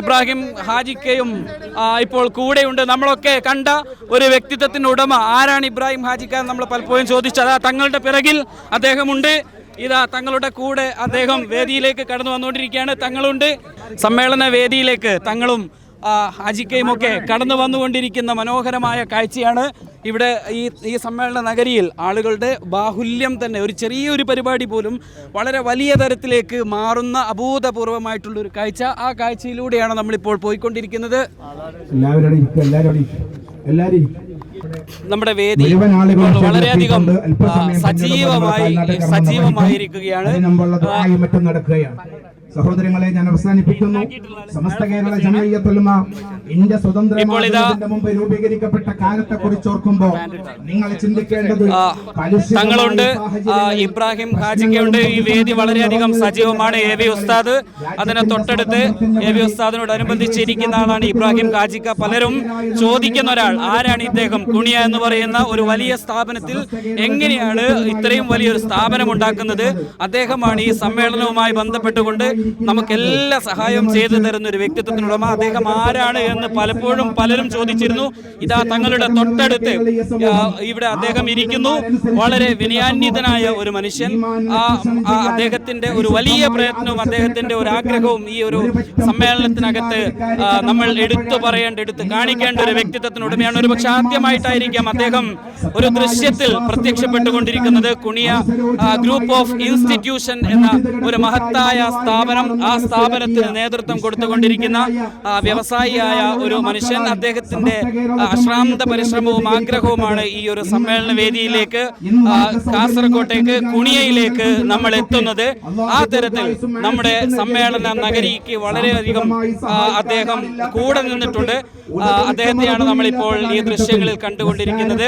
ഇബ്രാഹിം ഹാജിക്കയും ഇപ്പോൾ കൂടെയുണ്ട്. നമ്മളൊക്കെ കണ്ട ഒരു വ്യക്തിത്വത്തിന്റെ ഉടമ. ആരാണ് ഇബ്രാഹിം ഹാജിക്ക നമ്മൾ പലപ്പോഴും ചോദിച്ചത് തങ്ങളുടെ പിറകിൽ അദ്ദേഹമുണ്ട്. ഇതാ തങ്ങളുടെ കൂടെ അദ്ദേഹം വേദിയിലേക്ക് കടന്നു വന്നുകൊണ്ടിരിക്കുകയാണ്. തങ്ങളുണ്ട്. സമ്മേളന വേദിയിലേക്ക് തങ്ങളും ആ, ഹാജിക്കയും ഒക്കെ കടന്നു വന്നുകൊണ്ടിരിക്കുന്ന മനോഹരമായ കാഴ്ചയാണ് ഇവിടെ ഈ ഈ സമ്മേളന നഗരിയിൽ ആളുകളുടെ ബാഹുല്യം തന്നെ ഒരു ചെറിയൊരു പരിപാടി പോലും വളരെ വലിയ തരത്തിലേക്ക് മാറുന്ന അഭൂതപൂർവമായിട്ടുള്ള ഒരു കാഴ്ച. ആ കാഴ്ചയിലൂടെയാണ് നമ്മളിപ്പോൾ പോയിക്കൊണ്ടിരിക്കുന്നത്. നമ്മുടെ വേദി വളരെയധികം സജീവമായി സജീവമായിരിക്കുകയാണ്. നടക്കുകയാണ്. സഹോദരങ്ങളെ ഞാൻ അവസാനിപ്പിക്കുന്നു. സമസ്ത കേരള ജമയത്തുലമ ഇന്ത്യ സ്വതന്ത്രമായതിന്റെ മുമ്പ് രൂപീകരിക്കപ്പെട്ട കാലത്തെ കുറിച്ച് ഓർക്കുമ്പോ നിങ്ങൾ ചിന്തിക്കേണ്ടത് തങ്ങളുണ്ട്. ഇബ്രാഹിം ഹാജിക്കയുണ്ട്. ഈ വേദി വളരെയധികം സജീവമാണ്. എ വി ഉസ്താദ് അതിനെ തൊട്ടടുത്ത് എ വി ഉസ്താദിനോടനുബന്ധിച്ചിരിക്കുന്ന ആളാണ് ഇബ്രാഹിം ഹാജിക്ക. പലരും ചോദിക്കുന്ന ഒരാൾ ആരാണ് ഇദ്ദേഹം? കുണിയ എന്ന് പറയുന്ന ഒരു വലിയ സ്ഥാപനത്തിൽ എങ്ങനെയാണ് ഇത്രയും വലിയൊരു സ്ഥാപനം ഉണ്ടാക്കുന്നത്? അദ്ദേഹമാണ് ഈ സമ്മേളനവുമായി ബന്ധപ്പെട്ടുകൊണ്ട് നമുക്ക് എല്ലാ സഹായവും ചെയ്തു തരുന്ന ഒരു വ്യക്തിത്വത്തിനുടമ അദ്ദേഹം ആരാണ് എന്ന് പലപ്പോഴും പലരും ചോദിച്ചിരുന്നു. ഇതാ തങ്ങളുടെ തൊട്ടടുത്ത് ഇവിടെ അദ്ദേഹം ഇരിക്കുന്നു. വളരെ വിനയാന്വിതനായ ഒരു മനുഷ്യൻ. അദ്ദേഹത്തിന്റെ ഒരു വലിയ പ്രയത്നവും അദ്ദേഹത്തിന്റെ ഒരു ആഗ്രഹവും ഈ ഒരു സമ്മേളനത്തിനകത്ത് നമ്മൾ എടുത്തു പറയേണ്ട എടുത്ത് കാണിക്കേണ്ട ഒരു വ്യക്തിത്വത്തിനുടമയാണ് ഒരു പക്ഷെ ആദ്യമായിട്ടായിരിക്കാം അദ്ദേഹം ഒരു ദൃശ്യത്തിൽ പ്രത്യക്ഷപ്പെട്ടുകൊണ്ടിരിക്കുന്നത്. കുണിയ ഗ്രൂപ്പ് ഓഫ് ഇൻസ്റ്റിറ്റ്യൂഷൻ എന്ന ഒരു മഹത്തായ സ്ഥാപനം ആ സ്ഥാപനത്തിന് നേതൃത്വം കൊടുത്തുകൊണ്ടിരിക്കുന്ന വ്യവസായിയായ ഒരു മനുഷ്യൻ അദ്ദേഹത്തിന്റെ അശ്രാന്ത പരിശ്രമവും ആഗ്രഹവുമാണ് ഈ ഒരു സമ്മേളന വേദിയിലേക്ക് കാസർകോട്ടേക്ക് കുണിയയിലേക്ക് നമ്മൾ എത്തുന്നത്. ആ തരത്തിൽ നമ്മുടെ സമ്മേളന നഗരിക്ക് വളരെയധികം അദ്ദേഹം കൂടെ നിന്നിട്ടുണ്ട്. അദ്ദേഹത്തെയാണ് നമ്മളിപ്പോൾ ഈ ദൃശ്യങ്ങളിൽ കണ്ടുകൊണ്ടിരിക്കുന്നത്.